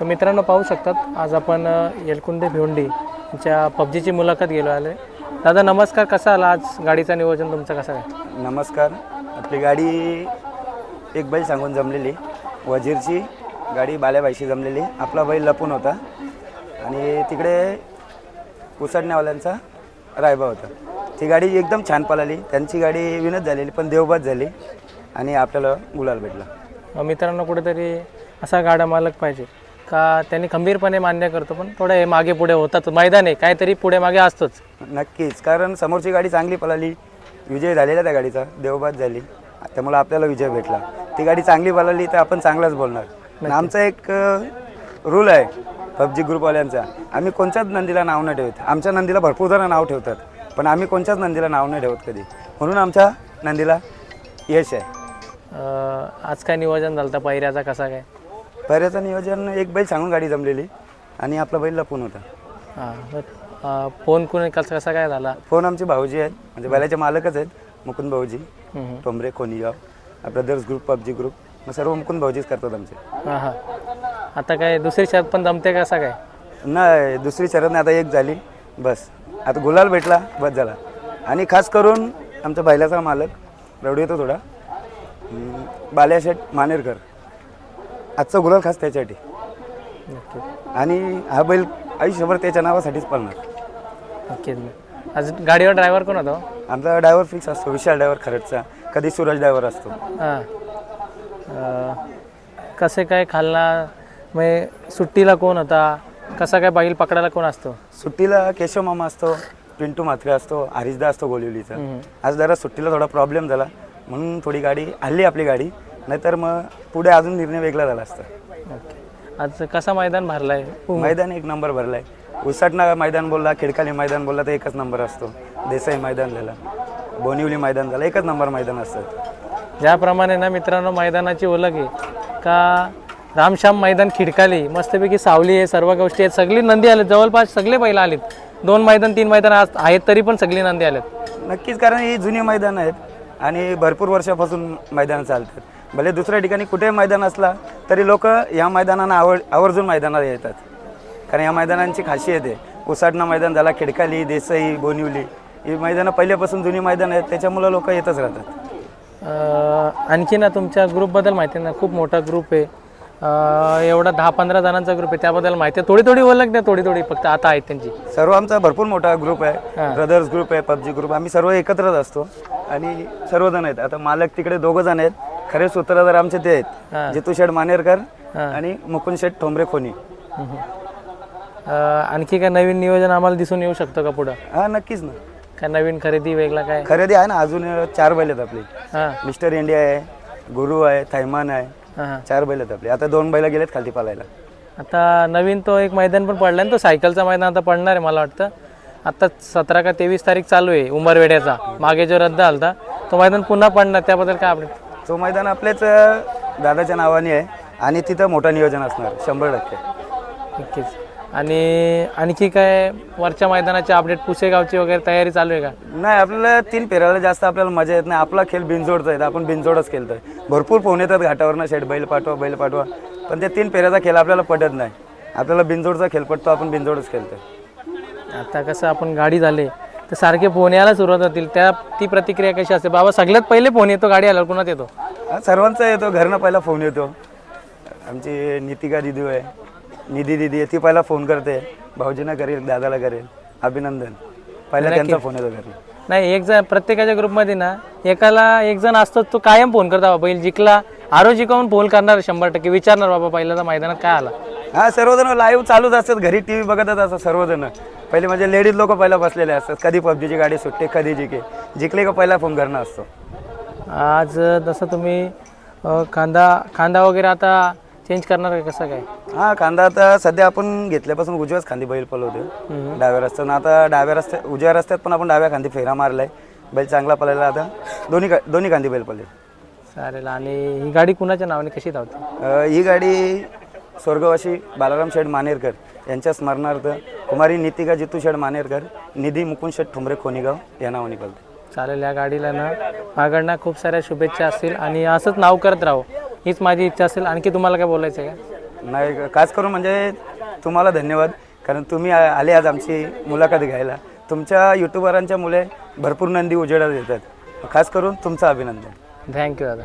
तर मित्रांनो पाहू शकतात आज आपण अ, येलकुंदे भिवंडी यांच्या पबजीची मुलाखत गेलो आले दादा नमस्कार कसा आला आज? गाडीचं नियोजन तुमचं कसं काय नमस्कार. आपली गाडी एक बैल सांगून जमलेली. वजीरची गाडी बाल्याबाईशी जमलेली. आपला बैल लपून होता. आणि तिकडे उसडण्यावाल्यांचा रायबा होता. ती गाडी एकदम छान पळाली. त्यांची गाडी विनत झालेली पण देवबाद झाली. आणि आपल्याला गुलाल भेटला. मित्रांनो कुठेतरी असा गाडा मालक पाहिजे. का त्यांनी खंबीरपणे मान्य करतो पण थोडं हे मागे पुढे होतात. मैदान आहे काहीतरी पुढे मागे असतोच. नक्कीच कारण समोरची गाडी चांगली पळाली विजय झालेला त्या गाडीचा देवबाद झाली. त्यामुळे आपल्याला विजय भेटला. ती गाडी चांगली पळाली तर आपण चांगलाच बोलणार. आमचा एक रूल आहे पबजी ग्रुपवाल्यांचा. आम्ही कोणत्याच नंदीला नाव नाही ठेवत. आमच्या नंदीला भरपूर जण नाव ठेवतात पण आम्ही कोणत्याच नंदीला नाव नाही ठेवत कधी. म्हणून आमच्या नंदीला यश आहे. आज काय नियोजन झालं होतं? पहिऱ्याचा कसा काय? पहिल्याचं नियोजन एक बैल सांगून गाडी जमलेली आणि आपला बैल लपून होता. हां फोन कोण कसा कसा काय झाला? फोन आमचे भाऊजी आहेत. म्हणजे बैलाचे मालकच आहेत मुकुंद भाऊजी. Tombre Konigaon brothers group PUBG group मग सर्व मुकुंद भाऊजीच करतात आमचे. हां हां. आता काय दुसरी शर्त पण जमते कसा काय? नाही दुसरी शरद नाही आता एक झाली. बस. आता गुलाल भेटला बस झाला. आणि खास करून आमचा बैलाचा मालक रवडी येतो थोडा. हम्म, बाल्या शेठ मानेरकर. आजचा गुलाल खास त्याच्यासाठी. आणि हा बैल आयुष्यभर त्याच्या नावासाठीच पळणार. नक्कीच आज गाडीवर ड्रायव्हर कोण होता हो? आमचा ड्रायव्हर फिक्स असतो विशाल ड्रायव्हर खरडचा. कधी सूरज ड्रायव्हर असतो. हां. अ, कसे काय खालना मग सुट्टीला कोण होता? कसा काय बैल पकडायला कोण असतो? सुट्टीला केशव मामा असतो पिंटू म्हात्रे असतो हरीशदा असतो गोलिवलीचा. आज जरा सुट्टीला थोडा प्रॉब्लेम झाला म्हणून थोडी गाडी हल्ली आपली गाडी. नाहीतर मग पुढे अजून निर्णय वेगळा झाला असता. ओके. आज कसा मैदान भरलाय? मैदान एक नंबर भरलाय. उसाटणा मैदान बोलला खिडकाली मैदान बोलला तर एकच नंबर असतो. देसाई मैदान झालं. बोनिवली मैदान झालं. एकच नंबर मैदान असतं. ज्याप्रमाणे ना मित्रांनो मैदानाची ओळख आहे. का रामश्याम मैदान खिडकाली मस्तपैकी सावली आहे सर्व गोष्टी आहेत. सगळी नंदी आलेत. जवळपास सगळे बैल आलेत. दोन मैदान तीन मैदान आज आहेत तरी पण सगळी नंदी आलेत. नक्कीच कारण ही जुनी मैदान आहेत आणि भरपूर वर्षापासून मैदान चालतात. भले दुसऱ्या ठिकाणी कुठे मैदान असला तरी लोक या मैदानांना आवड आवर्जून मैदानात येतात. कारण या मैदानांची खासियत आहे. उसाटणा मैदान झाला खिडकाली देसाई बोनिवली ही मैदानं पहिल्यापासून जुनी मैदान आहेत त्याच्यामुळं लोक येतच राहतात. अं, आणखी ना तुमच्या ग्रुपबद्दल माहिती ना खूप मोठा ग्रुप आहे. अं, एवढा दहा पंधरा जणांचा ग्रुप आहे त्याबद्दल माहिती आहे. थोडी थोडी ओळख द्या थोडी थोडी फक्त आता आहेत त्यांची. सर्व आमचा भरपूर मोठा ग्रुप आहे. ब्रदर्स ग्रुप आहे पबजी ग्रुप आम्ही सर्व एकत्रच असतो. आणि सर्वजण आहेत. आता मालक तिकडे दोघं जण आहेत. खरे सूत्रधार आमचे ते. आहेत. जितू शेठ मानेरकर. आणि मुकुंद शेठ ठोंबरे खोनी. आणखी काय नवीन नियोजन आम्हाला दिसून येऊ शकतं का पुढं? हा नक्कीच ना. काय नवीन खरेदी वेगळा काय? खरेदी आहे ना अजून चार बैल आहेत आपले. मिस्टर इंडिया आहे गुरु आहे थैमान आहे चार बैल आहेत आपले. आता दोन बैल गेलेत खालती पालायला. आता नवीन तो एक मैदान पण पडला तो सायकलचा मैदान आता पडणार आहे मला वाटतं. आता सतरा का तेवीस तारीख चालू आहे उमरवेड्याचा मागे जो रद्द झाला तो मैदान पुन्हा पडणार त्याबद्दल काय अपडेट तो मैदान आपल्याच दादाच्या नावाने आहे आणि तिथं मोठं नियोजन असणार शंभर टक्के. नक्कीच. आणि आणखी काय वरच्या मैदानाची अपडेट पुसेगावची वगैरे तयारी चालू आहे का? नाही आपल्याला तीन फेरायला जास्त आपल्याला मजा येत नाही. आपला खेळ बिनजोडचा आहे आपण बिनजोडच खेळतोय. भरपूर फोन येतात घाटावरनं शेट बैल पाठवा बैल पाठवा. पण ते तीन फेऱ्याचा खेळ आपल्याला पटत नाही. आपल्याला बिनजोडचा खेळ पडतो आपण बिनजोडच खेळतोय. आता कसं आपण गाडी झाले तर सारखे फोन यायला सुरुवात होतील. त्या ती प्रतिक्रिया कशी असते? बाबा सगळ्यात पहिले फोन येतो गाडी आल्यावर पुन्हा येतो? हा, सर्वांचा येतो. घरनं पहिला फोन येतो. आमची नितिका दिदी आहे. निधी दिदी आहे. ती पहिला फोन करते. भाऊजींना करेल दादाला करेल. अभिनंदन. पहिला त्यांचा फोन येतो घरी. नाही एक जण प्रत्येकाच्या ग्रुपमध्ये ना एकाला एक जण असतो तो कायम फोन करता बाबा. बैल जिंकला आरो जिंकावून फोन करणार शंभर टक्के. विचारणार बाबा पहिल्याचा मैदानात काय आला? हा सर्वजण लाईव्ह चालूच असतात. घरी टी व्ही बघतच असतात सर्वजण. पहिले म्हणजे लेडीज लोक पहिला बसलेले असतात. कधी पबजीची गाडी सुटते कधी जिंके. जिंकले का पहिला फोन करणं असतो. आज जसं तुम्ही अ, कांदा कांदा वगैरे आता चेंज करणार आहे कसं काय? हा कांदा आता सध्या आपण घेतल्यापासून उजव्याच खांदी बैल हम्म. डाव्या रस्त्यानं. आता डाव्या रस्त्या उजव्या रस्त्यात पण आपण डाव्या खांदी फेरा मारलाय. बैल चांगला पळायला आता दोन्ही का- दोन्ही खांदी बैल पळले चालेल. आणि ही गाडी कुणाच्या नावाने कशी धावते? अ, ही गाडी स्वर्गवासी बालाराम शेठ मानेरकर यांच्या स्मरणार्थ कुमारी नितिका जितू शेठ मानेरकर निधी मुकुंद शेठ ठुमरे खोनीगाव या नावाने पळते चालेल या गाडीला ना माझ्याकडनं खूप साऱ्या शुभेच्छा असतील आणि असंच नाव करत राहू. हीच माझी इच्छा असेल. आणखी तुम्हाला काय बोलायचं आहे का? नाही खास करून म्हणजे तुम्हाला धन्यवाद. कारण तुम्ही आ- आले आज आमची मुलाखत घ्यायला. तुमच्या युट्यूबरांच्या मुले भरपूर नंदी उजेडात येतात. खास करून तुमचं अभिनंदन. थँक्यू दादा.